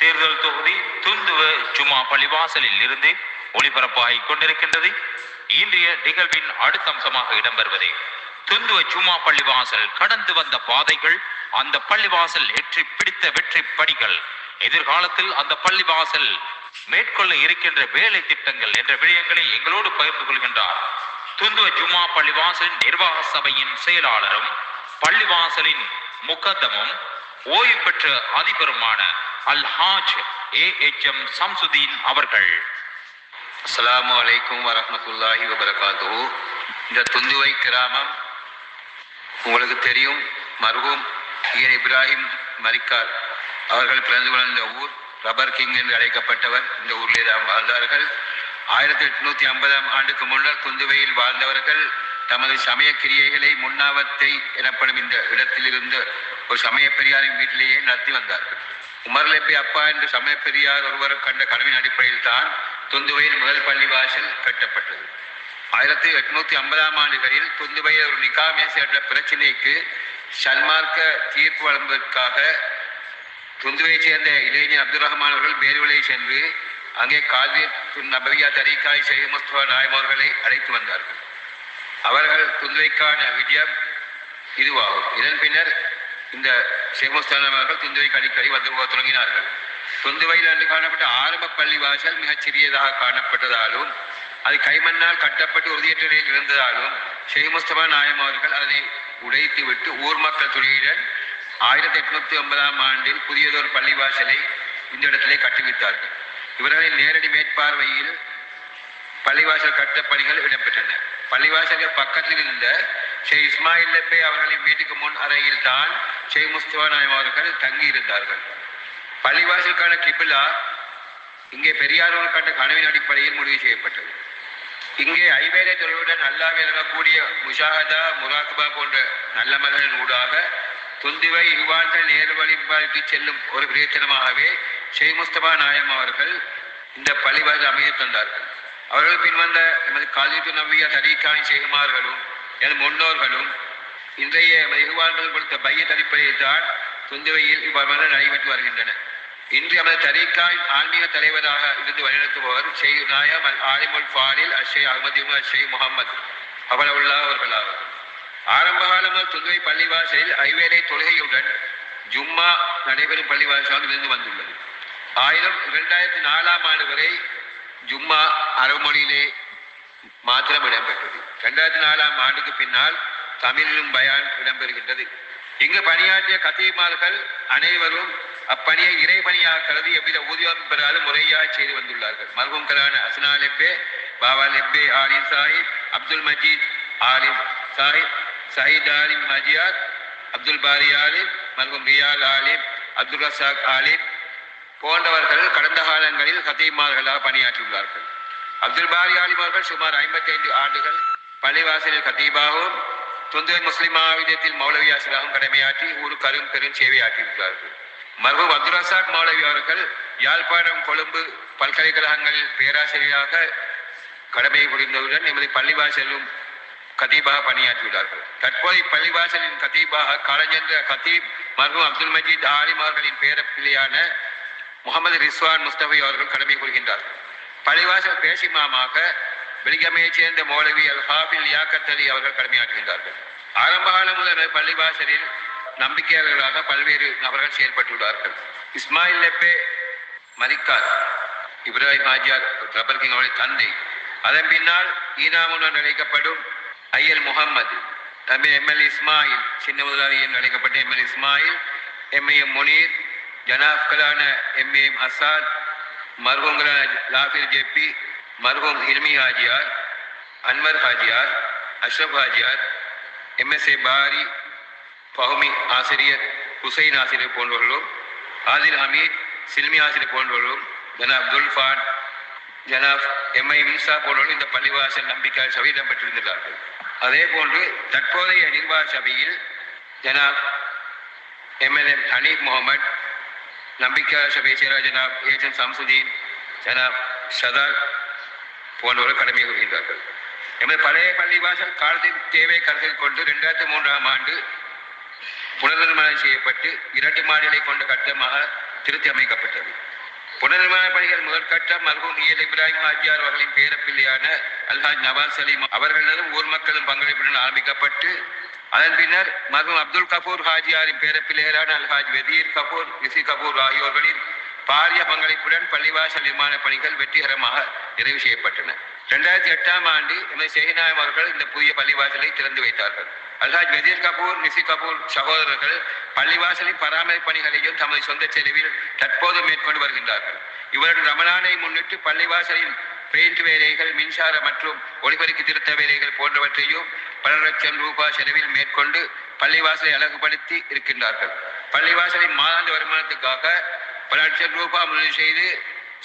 தேர்தல் தொகுதி துந்துவ ஜுமா பள்ளிவாசலில் இருந்து ஒளிபரப்பாகிக் கொண்டிருக்கின்றது இன்றைய நிகழ்வின் அடுத்த அம்சமாக இடம்பெறுவது துந்துவ ஜுமா பள்ளிவாசல் கடந்து வந்த பாதைகள் அந்த பள்ளிவாசல் எற்றி பிடித்த வெற்றி படிகள். எதிர்காலத்தில் அந்த பள்ளிவாசல் மேற்கொள்ள இருக்கின்ற வேலை திட்டங்கள் என்ற விடயங்களை எங்களோடு பகிர்ந்து கொள்கின்றார். துந்துவ ஜுமா பள்ளிவாசலின் நிர்வாக சபையின் செயலாளரும் பள்ளிவாசலின் முகத்தமும் ஓய்வு பெற்ற அதிபருமான Alhaj A H M Samsudeen அவர்கள். அஸ்லாம் வலைக்கும் வரமத்துல்லாஹி வபரகாத்து இந்த துந்துவை கிராமம் உங்களுக்கு தெரியும். மருகும் ஈர் இப்ராஹிம் மரிக்கார் அவர்கள் பிறந்து வளர்ந்த ஊர். ரப்பர் கிங் என்று அழைக்கப்பட்டவர். இந்த ஊரிலே தான் வாழ்ந்தார்கள். ஆயிரத்தி எட்நூத்தி ஐம்பதாம் ஆண்டுக்கு முன்னர் துந்துவையில் வாழ்ந்தவர்கள் தமது சமய கிரியைகளை முன்னாவத்தை எனப்படும் இந்த இடத்திலிருந்து ஒரு சமய பெரியாரின் வீட்டிலேயே நடத்தி வந்தார்கள். குமரலப்பி அப்பா என்று சமய பெரியார் ஒருவர் கண்ட கனவின் அடிப்படையில் தான் துந்துவையின் முதல் பள்ளிவாசல் கட்டப்பட்டது. ஆயிரத்தி எட்நூத்தி ஐம்பதாம் ஆண்டுகளில் துந்துவை ஒரு நிகாமேசி என்ற பிரச்சனைக்கு சன்மார்க்க தீர்ப்பு வழங்குவதற்காக துந்துவையைச் சேர்ந்த இளைஞர் அப்துல் ரஹ்மான் அவர்கள் பேருவலை சென்று அங்கே கால்வி நபரியா தரிகாய் ஷெய்க் முஸ்தபா நாயம் அவர்களை அழைத்து வந்தார்கள். அவர்கள் துந்துவைக்கான விஜயம் இதுவாகும். இதன் பின்னர் இந்த சேமஸ்தானவர்கள் முஸ்தான் கடிக்கடி அடிக்கடி வந்து போக தொடங்கினார்கள். தொந்துவையில் அன்று காணப்பட்ட ஆரம்ப பள்ளி வாசல் மிகச் சிறியதாக காணப்பட்டதாலும் அது கைமண்ணால் கட்டப்பட்டு உறுதியற்ற நிலையில் இருந்ததாலும் ஷேக் நாயம் அவர்கள் அதனை உடைத்து விட்டு ஊர் மக்கள் துறையுடன் ஆயிரத்தி எட்நூத்தி ஒன்பதாம் ஆண்டில் புதியதொரு பள்ளிவாசலை இந்த இடத்திலே கட்டுவித்தார்கள் இவர்களின் நேரடி மேற்பார்வையில் பள்ளிவாசல் கட்ட பணிகள் இடம்பெற்றன. பள்ளிவாசலுக்கு பக்கத்தில் இருந்த ஷே இஸ்மாயில் லெப்பே அவர்களின் வீட்டுக்கு முன் அறையில் தான் ஷே முஸ்துவா நாயம் அவர்கள் தங்கி இருந்தார்கள் பள்ளிவாசலுக்கான கிபிலா இங்கே பெரியாரோடு கண்ட கனவின் அடிப்படையில் முடிவு செய்யப்பட்டது. இங்கே ஐவேலை தொழிலுடன் அல்லாவே இருக்கக்கூடிய முஷாஹதா முராக்பா போன்ற நல்லமல்களின் ஊடாக துந்துவை இவ்வாழ்கள் நேரு வழிபாட்டு செல்லும் ஒரு பிரயத்தனமாகவே ஷேக் முஸ்தபா நாயம் அவர்கள் இந்த பள்ளிவாசல் அமைய தந்தார்கள். அவர்கள் பின்வந்த எமது காலித்து நம்பிய தரீகான் செய்குமார்களும் எனது முன்னோர்களும் இன்றைய எமது இகுவான்கள் கொடுத்த பைய அடிப்படையில் தான் துந்துவையில் இவ்வாறு நடைபெற்று வருகின்றன. இன்று எமது தரீக்காய் ஆன்மீக தலைவராக இருந்து வழிநடத்துபவர் ஷெய் நாயம் அல் ஆலிமுல் ஃபாரில் அஷே அகமது ஷெய் முகமது அவலவுல்லா உள்ளவர்களாவர் ஆரம்ப காலம் துந்துவை பள்ளிவாசலில் ஐவேளை தொழுகையுடன் ஜும்மா நடைபெறும் பள்ளிவாசலாக இருந்து வந்துள்ளது. ஆயிரம் இரண்டாயிரத்தி நாலாம் ஆண்டு வரை ஜும்மா அரபுமொழியிலே மாத்திரம் இடம்பெற்றது. இரண்டாயிரத்தி நாலாம் ஆண்டுக்கு பின்னால் தமிழிலும் பயான் இடம்பெறுகின்றது. இங்கு பணியாற்றிய கத்தீமார்கள் அனைவரும் அப்பணியை இறைபணியாக கருதி எவ்வித ஊதியம் பெறாது முறையாக செய்து வந்துள்ளார்கள். மர்ஹூம்களான அஸ்னா லெப்பே பாபா லெப்பே ஆலிம் சாஹிப் அப்துல் மஜீத் ஆலிம் சாஹிப் சயீத் ஆலிம் மஜியாத் அப்துல் பாரி ஆலிம் மர்ஹூம் ரியால் ஆலிம் அப்துல் ரசாக் ஆலிம் போன்றவர்கள் கடந்த காலங்களில் கத்தீமார்களாக பணியாற்றியுள்ளார்கள். அப்துல் பாரி ஆலிம் அவர்கள் சுமார் ஐம்பத்தைந்து ஆண்டுகள் பள்ளிவாசலில் கத்தீபாகவும் துந்துவை முஸ்லிம் ஆயுதத்தில் மௌலவி ஆசிராகவும் கடமையாற்றி ஊருக்கு அரும் பெரும் சேவை ஆற்றியுள்ளார்கள் மர்ஹூம் அப்துல் ரசாக் மௌலவி அவர்கள் யாழ்ப்பாணம் கொழும்பு பல்கலைக்கழகங்கள் பேராசிரியராக கடமை புரிந்தவுடன் எமது பள்ளிவாசலும் கதீபாக பணியாற்றியுள்ளார்கள். தற்போது பள்ளிவாசலின் கதீபாக காலஞ்சென்ற கதீப் மர்ஹூம் அப்துல் மஜீத் ஆலிம் அவர்களின் பேரப்பிள்ளையான முகமது ரிஸ்வான் முஸ்தபி அவர்கள் கடமை கொள்கின்றார்கள் பள்ளிவாசல் பேசிமாமாக வெளிகமையைச் சேர்ந்த மௌலவி அல் ஹாஃபில் லியாக்கத் அலி அவர்கள் கடமையாற்றுகின்றார்கள். ஆரம்பகால முதல் பள்ளிவாசலில் நம்பிக்கையாளர்களாக பல்வேறு நபர்கள் செயல்பட்டுள்ளார்கள். இஸ்மாயில் லெப்பே மரிக்கார் இப்ராஹிம் ஹாஜியார் ரபர் கிங் அவருடைய தந்தை. அதன் பின்னால் ஈனாமுடன் அழைக்கப்படும் ஐயல் முகம்மது தம்பி எம்எல் இஸ்மாயில் சின்ன முதலாளி என்று அழைக்கப்பட்ட எம்எல் இஸ்மாயில் எம்ஏஎம் முனீர் ஜனாப்களான எம்ஏஎம் அசாத் மர்ஹூம்களான லாஃபிர் ஜேபி மர்ஹூம் இல்மி ஹாஜியார் அன்வர் ஹாஜியார் அஷ்ரப் ஹாஜியார் எம்எஸ்ஏ பாரி பஹமி ஆசிரியர் ஹுசைன் ஆசிரியர் போன்றவர்களும் ஆதில் ஹமீத் சில்மி ஆசிரியர் போன்றவர்களும் ஜனாப் துல்ஃபான் ஜனாப் எம்ஐ மின்சா போன்றவர்கள் இந்த பள்ளிவாசல் நம்பிக்கை சபை இடம்பெற்றிருந்தார்கள். அதே போன்று தற்போதைய நிர்வாக சபையில் ஜனாப் எம்எல்ஏ ஹனீப் முகமது நம்பிக்கை சபை ஜனாப் ஏஜன் சாம்சுதீன் ஜனாப் சதார் போன்றவர்கள் கடமை கொள்கின்றார்கள் எமது பழைய பள்ளிவாசல் காலத்தின் தேவை கருத்தில் கொண்டு இரண்டாயிரத்தி மூன்றாம் ஆண்டு புனர்நிர்மாணம் செய்யப்பட்டு இரண்டு மாடிகளை கொண்ட கட்டமாக திருத்தி அமைக்கப்பட்டது. புனர்நிர்மாண பணிகள் முதற்கட்டம் மர்ஹூம் இயல் இப்ராஹிம் ஹாஜியார் அவர்களின் பேரப்பிள்ளையான அல்ஹாஜ் நவாஸ் சலீம் அவர்களதும் ஊர் மக்களும் பங்களிப்புடன் ஆரம்பிக்கப்பட்டு அதன் பின்னர் மர்ஹூம் அப்துல் கபூர் ஹாஜியாரின் பேரப்பிள்ளைகளான அல்ஹாஜ் வெதீர் கபூர் ரிசி கபூர் ஆகியோர்களின் பாரிய பங்களிப்புடன் பள்ளிவாசல் நிர்மாண பணிகள் வெற்றிகரமாக நிறைவு செய்யப்பட்டன. இரண்டாயிரத்தி எட்டாம் ஆண்டு எமது ஷெஹினாயம் அவர்கள் இந்த புதிய பள்ளிவாசலை திறந்து வைத்தார்கள். அல்ஹாஜ் வெதீர் கபூர் நிசி கபூர் சகோதரர்கள் பள்ளிவாசலின் பராமரிப்பு பணிகளையும் தமது சொந்த செலவில் தற்போது மேற்கொண்டு வருகின்றார்கள். இவர்கள் ரமலானை முன்னிட்டு பள்ளிவாசலின் பெயிண்ட் வேலைகள் மின்சார மற்றும் ஒளிபெருக்கு திருத்த வேலைகள் போன்றவற்றையும் பல லட்சம் ரூபாய் செலவில் மேற்கொண்டு பள்ளிவாசலை அழகுபடுத்தி இருக்கின்றார்கள். பள்ளிவாசலின் மாதாந்த வருமானத்துக்காக பல லட்சம் ரூபாய் முதலீடு செய்து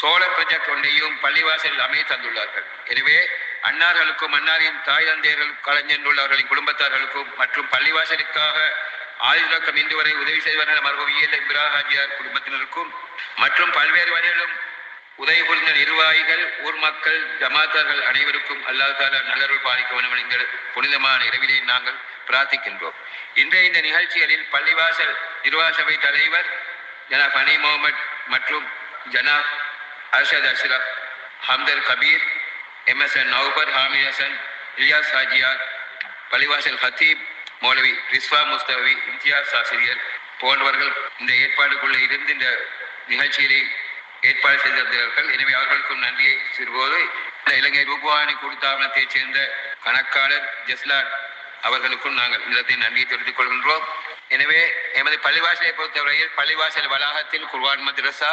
சோழ ப்ரொஜெக்ட் ஒன்றையும் பள்ளிவாசலில் அமைய தந்துள்ளார்கள். எனவே அன்னார்களுக்கும் அன்னாரின் தாய் தந்தையர்கள் கலைஞர்களுள்ளவர்களின் குடும்பத்தார்களுக்கும் மற்றும் பள்ளிவாசலுக்காக ஆயுதக்கம் இன்று வரை உதவி செய்தவர்கள் மரபு இயல் இப்ராஹிம் குடும்பத்தினருக்கும் மற்றும் பல்வேறு வழிகளிலும் உதவி புரிந்த நிர்வாகிகள் ஊர் மக்கள் ஜமாத்தார்கள் அனைவருக்கும் அல்லாஹ் தாலா நல்லருள் பாலிக்க வேண்டும் என்கிற புனிதமான இரவிலே நாங்கள் பிரார்த்திக்கின்றோம். இன்றைய இந்த நிகழ்ச்சிகளில் பள்ளிவாசல் நிர்வாக சபை தலைவர் ஜனாப் அனி முகமட் மற்றும் ஜனாப் அர்ஷத் அஷ்ரப் ஹம்தர் கபீர் எம்எஸ்என் நவபர் ஹாமி ஹசன் இலியாஸ் ஹாஜியார் பள்ளிவாசல் ஹத்தீப் மௌலவி ரிஸ்வா முஸ்தவி இம்தியாஸ் ஆசிரியர் போன்றவர்கள் இந்த ஏற்பாடுக்குள்ளே இருந்து இந்த நிகழ்ச்சிகளை ஏற்பாடு செய்திருந்தார்கள் எனவே அவர்களுக்கும் நன்றியை சிறுபோது இலங்கை ரூபாவானி கூடுத்தாபனத்தைச் சேர்ந்த கணக்காளர் ஜஸ்லாட் அவர்களுக்கும் நாங்கள் நிலத்தின் நன்றியை தெரிவித்துக் கொள்கின்றோம். எனவே எமது பள்ளிவாசலை பொறுத்தவரையில் பள்ளிவாசல் வளாகத்தில் குர்வான் மத்ரசா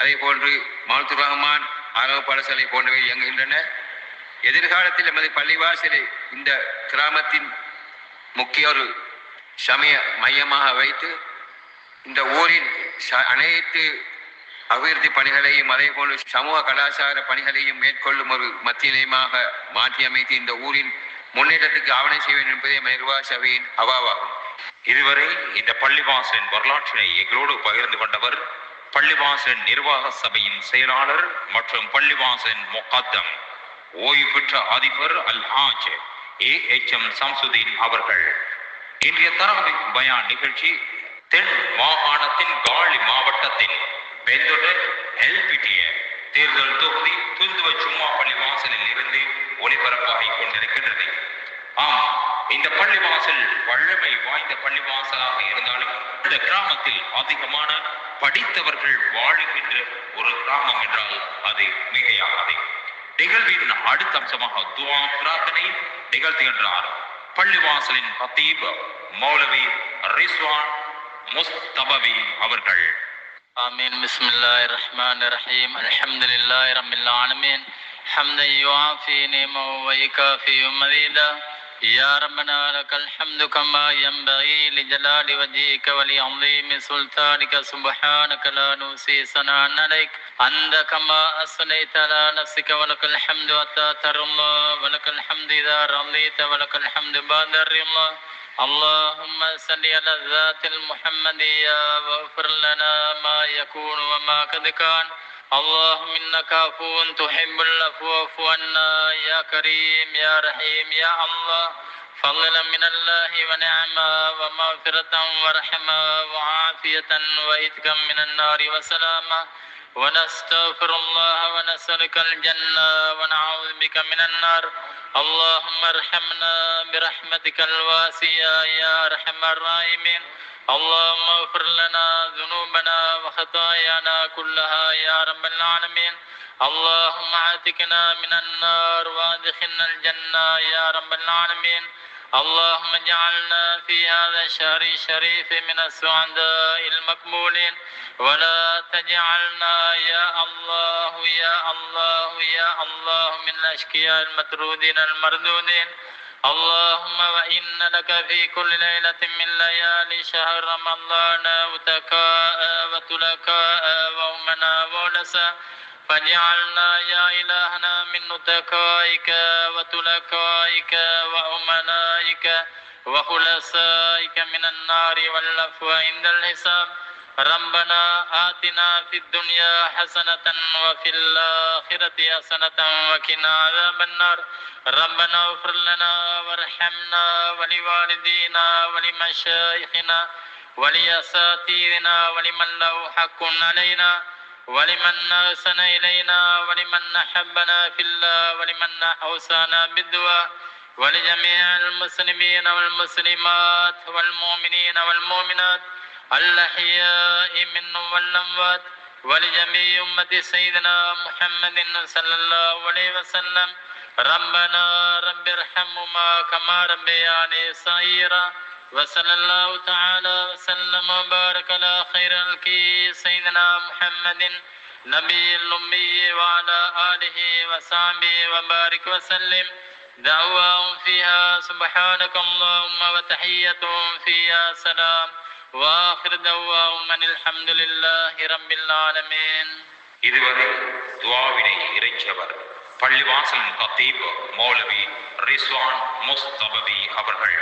அதே போன்று மௌத்து ரஹ்மான் ஆரவ பாடசாலை போன்றவை இயங்குகின்றன. எதிர்காலத்தில் எமது பள்ளிவாசலை இந்த கிராமத்தின் முக்கிய ஒரு சமய மையமாக வைத்து இந்த ஊரின் அனைத்து அபிவிருத்தி பணிகளையும் அதே போன்று சமூக கலாச்சார பணிகளையும் மேற்கொள்ளும் ஒரு மத்திய நிலையமாக மாற்றியமைத்து இந்த ஊரின் முன்னேற்றத்துக்கு ஆவணம் செய்ய வேண்டும் என்பதே எமது நிர்வாக சபையின் அவாவாகும். இதுவரை இந்த பள்ளிவாசலின் வரலாற்றினை எங்களோடு பகிர்ந்து கொண்டவர் பள்ளிவாசலின் நிர்வாக சபையின் செயலாளர் மற்றும் பள்ளிவாசலின் முகத்தம் ஓய்வு பெற்ற அதிபர் Al Haj A. H. M. Samsudeen அவர்கள். இன்றைய தரவு பயான் நிகழ்ச்சி தென் மாகாணத்தின் காலி மாவட்டத்தின் பெந்தொட எல்பிடிய தேர்தல் தொகுதி துந்துவ சும்மா பள்ளி வாசலில் இருந்து ஒளிபரப்பாகிக் கொண்டிருக்கின்றது. ஆம் இந்த பள்ளிவாசல் வல்லமை வாய்ந்த பள்ளிவாசலாக இருந்தாலும் இந்த கிராமத்தில் அதிகமான படித்தவர்கள் வாழுகின்ற ஒரு கிராமம் என்றால் அது மிகையாகாது. நிகழ்வின் அடுத்த அம்சமாக துவா பிரார்த்தனை நிகழ்த்துகின்றார். பள்ளிவாசலின் பத்தீப் மௌலவி ரிஸ்வான் முஸ்தபவி அவர்கள். آمين. بسم الله الرحمن الرحيم. الحمد لله رب العالمين. حمدا يوافي نعمه ويكافي مزيدا يا ربنا لك الحمد كما ينبغي لجلال وجهك ولعظيم سلطانك. سبحانك لا نوصي ثناء عليك. أنت كما أثنيت على نفسك ولك الحمد حتى ترضى. ولك الحمد إذا رضيت. ولك الحمد بعد الرضا. اللهم صل على الذات المحمدية واغفر لنا ما يكون وما قد كان. اللهم إنك عفو تحب العفو عنا يا كريم يا رحيم يا الله. فضلا من الله ونعمة ومغفرة ورحمة وعافية وإتقا من النار وسلاما. ونستغفر الله ونسألك الجنة ونعوذ بك من النار. اللهم ارحمنا برحمتك الواسعة يا أرحم الراحمين. اللهم اغفر لنا ذنوبنا وخطايانا كلها يا رب العالمين. اللهم اعتقنا من النار وادخلنا الجنة يا رب العالمين. اللهم اجعلنا في هذا الشهر الشريف من السعداء المقبولين. ولا تجعلنا يا الله يا الله يا الله من الأشقياء المطرودين المردودين. اللهم وإن لك في كل ليلة من ليالي شهر رمضان وتكاء وتلكاء وأمنا ولسا فاجعلنا يا إلهنا من نتكائك وتلكائك وأمنائك وخلصائك من النار والعفو عند الحساب. ربنا آتنا في الدنيا حسنة وفي الآخرة حسنة وقنا عذاب النار. ربنا اغفر لنا وارحمنا ولوالدينا ولمشايخنا ولأساتذتنا ولمن له حق علينا. ولمن أحسن إلينا ولمن أحبنا في الله ولمن أوصانا بالدعاء ولجميع المسلمين والمسلمات والمؤمنين والمؤمنات الأحياء منهم والأموات ولجميع أمة سيدنا محمد صلى الله عليه وسلم. ربنا رب ارحمهما كما ربياني صغيرا. وصلى الله تعالى وسلم وبارك على خير الكي سيدنا محمد نبي الأمي وعلى آله وصحبه وبارك وسلم دعواهم فيها سبحانك اللهم وتحيتهم فيها سلام وآخر دعواهم أن الحمد لله رب العالمين இதுவரை துவாவினை இறைச்சவர் பள்ளிவாசல் கத்தீப் மௌலவி ரிஸ்வான் முஸ்தபவி அவர்கள்